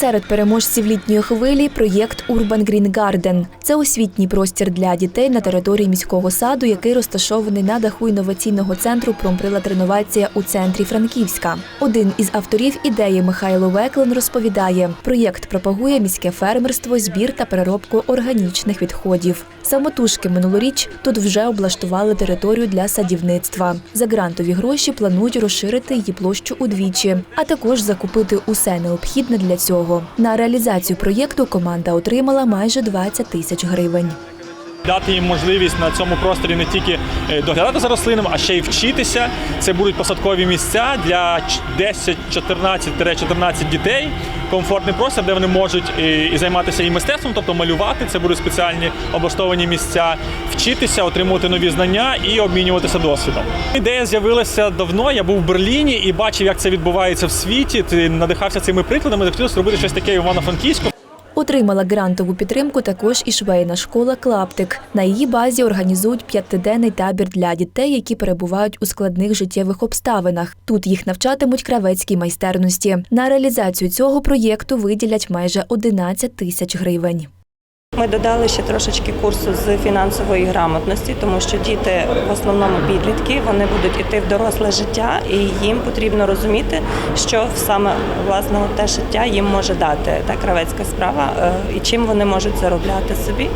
Серед переможців літньої хвилі проєкт Urban Green Garden. Це освітній простір для дітей на території міського саду, який розташований на даху інноваційного центру Промприлад реновація у центрі Франківська. Один із авторів ідеї Михайло Веклен розповідає, проєкт пропагує міське фермерство, збір та переробку органічних відходів. Самотужки минулоріч тут вже облаштували територію для садівництва. За грантові гроші планують розширити її площу удвічі, а також закупити усе необхідне для цього. На реалізацію проєкту команда отримала майже 20 тисяч гривень. Дати їм можливість на цьому просторі не тільки е, доглядати за рослинами, а ще й вчитися. Це будуть посадкові місця для 10-14-14 дітей. Комфортний простір, де вони можуть і, і займатися і мистецтвом, тобто малювати. Це будуть спеціальні облаштовані місця, вчитися, отримувати нові знання і обмінюватися досвідом. Ідея з'явилася давно. Я був в Берліні і бачив, як це відбувається в світі. Ти надихався цими прикладами. Захотілося зробити щось таке Івано-Франківську. Отримала грантову підтримку також і швейна школа Клаптик. На її базі організують п'ятиденний табір для дітей, які перебувають у складних життєвих обставинах. Тут їх навчатимуть кравецькій майстерності. На реалізацію цього проєкту виділять майже 11 тисяч гривень. Ми додали ще трошечки курсу з фінансової грамотності, тому що діти в основному підлітки, вони будуть іти в доросле життя, і їм потрібно розуміти, що саме власне те життя їм може дати та кравецька справа е, і чим вони можуть заробляти собі.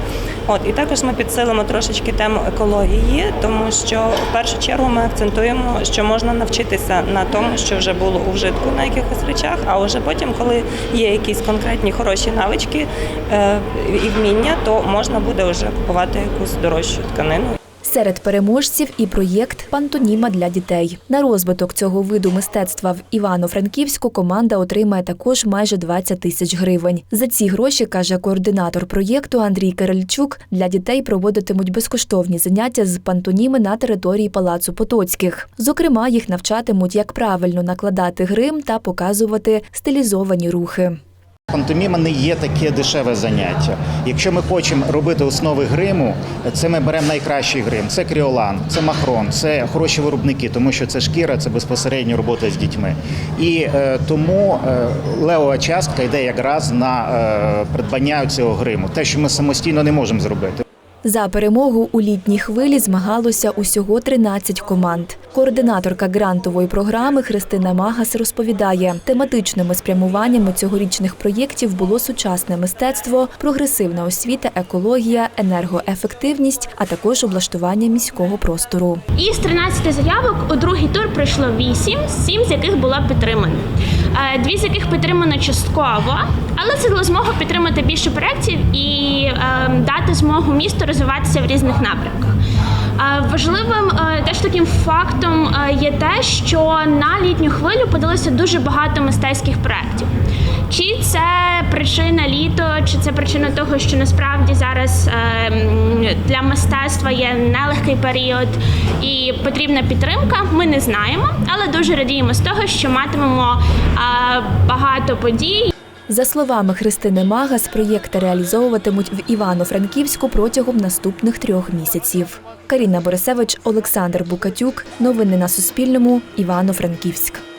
От і також ми підсилимо трошечки тему екології, тому що в першу чергу ми акцентуємо, що можна навчитися на тому, що вже було у вжитку на якихось речах, а вже потім, коли є якісь конкретні хороші навички е, і вміння, то можна буде вже купувати якусь дорожчу тканину. Серед переможців і проєкт Пантоніма для дітей. На розвиток цього виду мистецтва в Івано-Франківську команда отримає також майже 20 тисяч гривень. За ці гроші, каже координатор проєкту Андрій Кирильчук, для дітей проводитимуть безкоштовні заняття з пантоніми на території Палацу Потоцьких. Зокрема, їх навчатимуть, як правильно накладати грим та показувати стилізовані рухи. Пантоміма не є таке дешеве заняття. Якщо ми хочемо робити основи гриму, це ми беремо найкращий грим. Це кріолан, це махрон, це хороші виробники, тому що це шкіра, це безпосередньо робота з дітьми. І е, тому е, левова частка йде якраз на е, придбання цього гриму. Те, що ми самостійно не можемо зробити. За перемогу у літній хвилі змагалося усього 13 команд. Координаторка грантової програми Христина Магас розповідає, тематичними спрямуваннями цьогорічних проєктів було сучасне мистецтво, прогресивна освіта, екологія, енергоефективність, а також облаштування міського простору. Із 13 заявок у другий тур прийшло 8, 7 з яких було підтримано. Е, Дві з яких підтримано частково, але це дало змогу підтримати більше проєктів і е, дати змогу місту розвиватися в різних напрямках. Е, Важливим теж таким фактом є те, що на літню хвилю подалося дуже багато мистецьких проєктів. Причина літо, чи це причина того, що насправді зараз е, для мистецтва є нелегкий період і потрібна підтримка, ми не знаємо, але дуже радіємо з того, що матимемо е, багато подій. За словами Христини Магас, проєкти реалізовуватимуть в Івано-Франківську протягом наступних трьох місяців. Каріна Борисевич, Олександр Букатюк. Новини на Суспільному. Івано-Франківськ.